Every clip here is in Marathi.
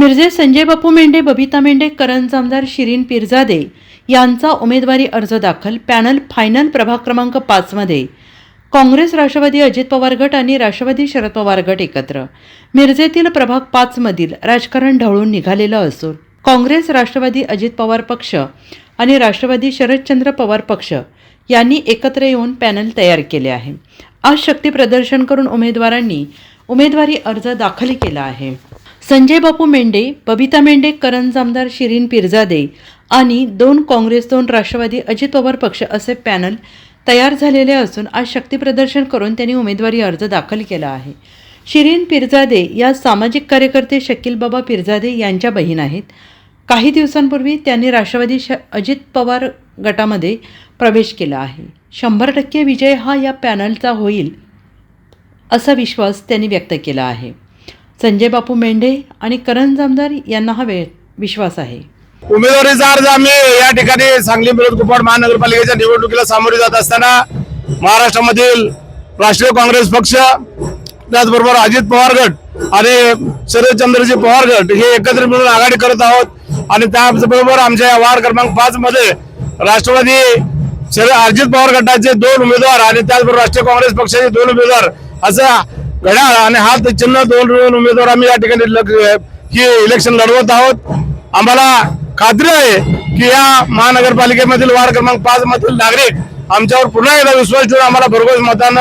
मिरजे संजय बापू मेंढे बबिता मेंढे करंज आमदार शिरीन पिरजादे यांचा उमेदवारी अर्ज दाखल पॅनल फायनल प्रभाग क्रमांक पाचमध्ये काँग्रेस राष्ट्रवादी अजित पवार गट आणि राष्ट्रवादी शरद पवार गट एकत्र. मिरजेतील प्रभाग पाचमधील राजकारण ढवळून निघालेलं असून काँग्रेस राष्ट्रवादी अजित पवार पक्ष आणि राष्ट्रवादी शरदचंद्र पवार पक्ष यांनी एकत्र येऊन पॅनल तयार केले आहे. आज शक्ती प्रदर्शन करून उमेदवारांनी उमेदवारी अर्ज दाखल केला आहे. संजय बापू मेंढे बबिता मेंढे करंज आमदार शिरीन पिरजादे आणि दोन काँग्रेस दोन राष्ट्रवादी अजित पवार पक्ष असे पॅनल तयार झालेले असून आज शक्तीप्रदर्शन करून त्यांनी उमेदवारी अर्ज दाखल केला आहे. शिरीन पिरजादे या सामाजिक कार्यकर्ते शकील बाबा पिरजादे यांच्या बहीण आहेत. काही दिवसांपूर्वी त्यांनी राष्ट्रवादी श अजित पवार गटामध्ये प्रवेश केला आहे. शंभर टक्के विजय हा या पॅनलचा होईल असा विश्वास त्यांनी व्यक्त केला आहे. संजय बापू मेंढे आणि करण जामदार यांना हा वे विश्वास आहे. उमेदवारीचा अर्ज आम्ही या ठिकाणी सांगली मिरज कुपवाड महानगरपालिकेच्या निवडणुकीला सामोरे जात असताना महाराष्ट्रामधील राष्ट्रीय काँग्रेस पक्ष त्याचबरोबर अजित पवार गट आणि शरदचंद्रजी पवार गट हे एकत्र मिळून आघाडी करत आहोत. आणि त्याचबरोबर आमच्या या वार्ड क्रमांक पाच मध्ये राष्ट्रवादी शरद अजित पवार गटाचे दोन उमेदवार आणि त्याचबरोबर राष्ट्रीय काँग्रेस पक्षाचे दोन उमेदवार असं घड्याळ आणि हात चिन्ह दोन दोन उमेदवार आम्ही या ठिकाणी लग- ही इलेक्शन लढवत आहोत. आम्हाला खात्री आहे की या महानगरपालिकेमधील वार्ड क्रमांक पाच मधील नागरिक आमच्यावर पुन्हा एकदा विश्वास ठेवून आम्हाला भरघोस मतानं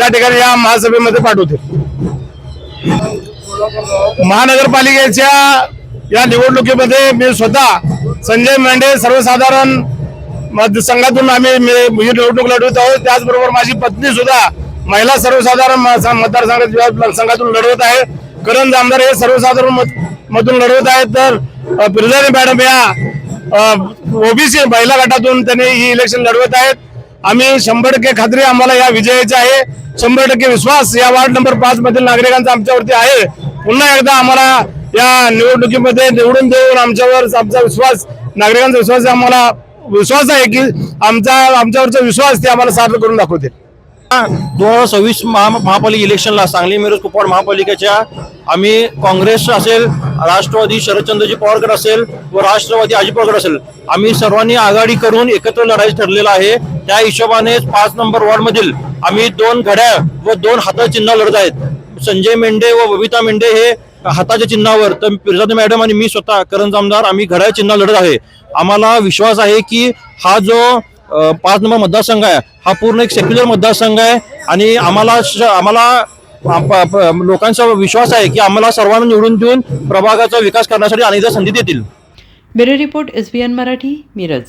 या ठिकाणी या महासभेमध्ये पाठवतील. महानगरपालिकेच्या या निवडणुकीमध्ये मी स्वतः संजय मेंढे सर्वसाधारण संघातून आम्ही ही निवडणूक लढवत आहोत. त्याचबरोबर माझी पत्नी सुद्धा महिला सर्वसाधारण म- मतदारसंघात संघातून लढवत आहे. करण आमदार हे सर्वसाधारण मत मधून लढवत आहेत. तर बिर्जानी मॅडम या ओबीसी महिला गटातून त्यांनी ही इलेक्शन लढवत आहेत. आम्ही शंभर टक्के खात्री आम्हाला या विजयाची आहे. शंभर टक्के विश्वास या वार्ड नंबर पाच मधील नागरिकांचा आमच्यावरती आहे. पुन्हा एकदा आम्हाला या निवडणुकीमध्ये निवडून देऊन आमच्यावर आमचा विश्वास नागरिकांचा विश्वास आम्हाला विश्वास आहे की आमचा आमच्यावरचा विश्वास ते आम्हाला सार्थ करून दाखवतील. दोन हजार सव्वीस महा महापालिका इलेक्शनला सांगली मिरज कुपवाड महापालिकेच्या आम्ही काँग्रेस असेल राष्ट्रवादी शरदचंद्रजी पवारकर असेल व राष्ट्रवादी अजित पवारकर असेल आम्ही सर्वांनी आघाडी करून एकत्र लढाई ठरलेलं आहे. त्या हिशोबाने पाच नंबर वॉर्डमधील आम्ही दोन घड्याळ व दोन हाताचे चिन्ह लढत आहेत. संजय मेंढे व बबिता मेंढे हे हाताच्या चिन्हावर तर पिरजादे मॅडम आणि मी स्वतः करण जामदार आम्ही घड्या चिन्ह लढत आहे. आम्हाला विश्वास आहे की हा जो पाच नंबर मतदारसंघ आहे. हा पूर्ण एक सेक्युलर मतदारसंघ आहे आणि आम्हाला श- आम्हाला प- प- लोकांचा विश्वास आहे की आम्हाला सर्वांना निवडून देऊन प्रभागाचा विकास करण्यासाठी अनेकदा संधी देतील. Bureau report S B N Marathi Miraj.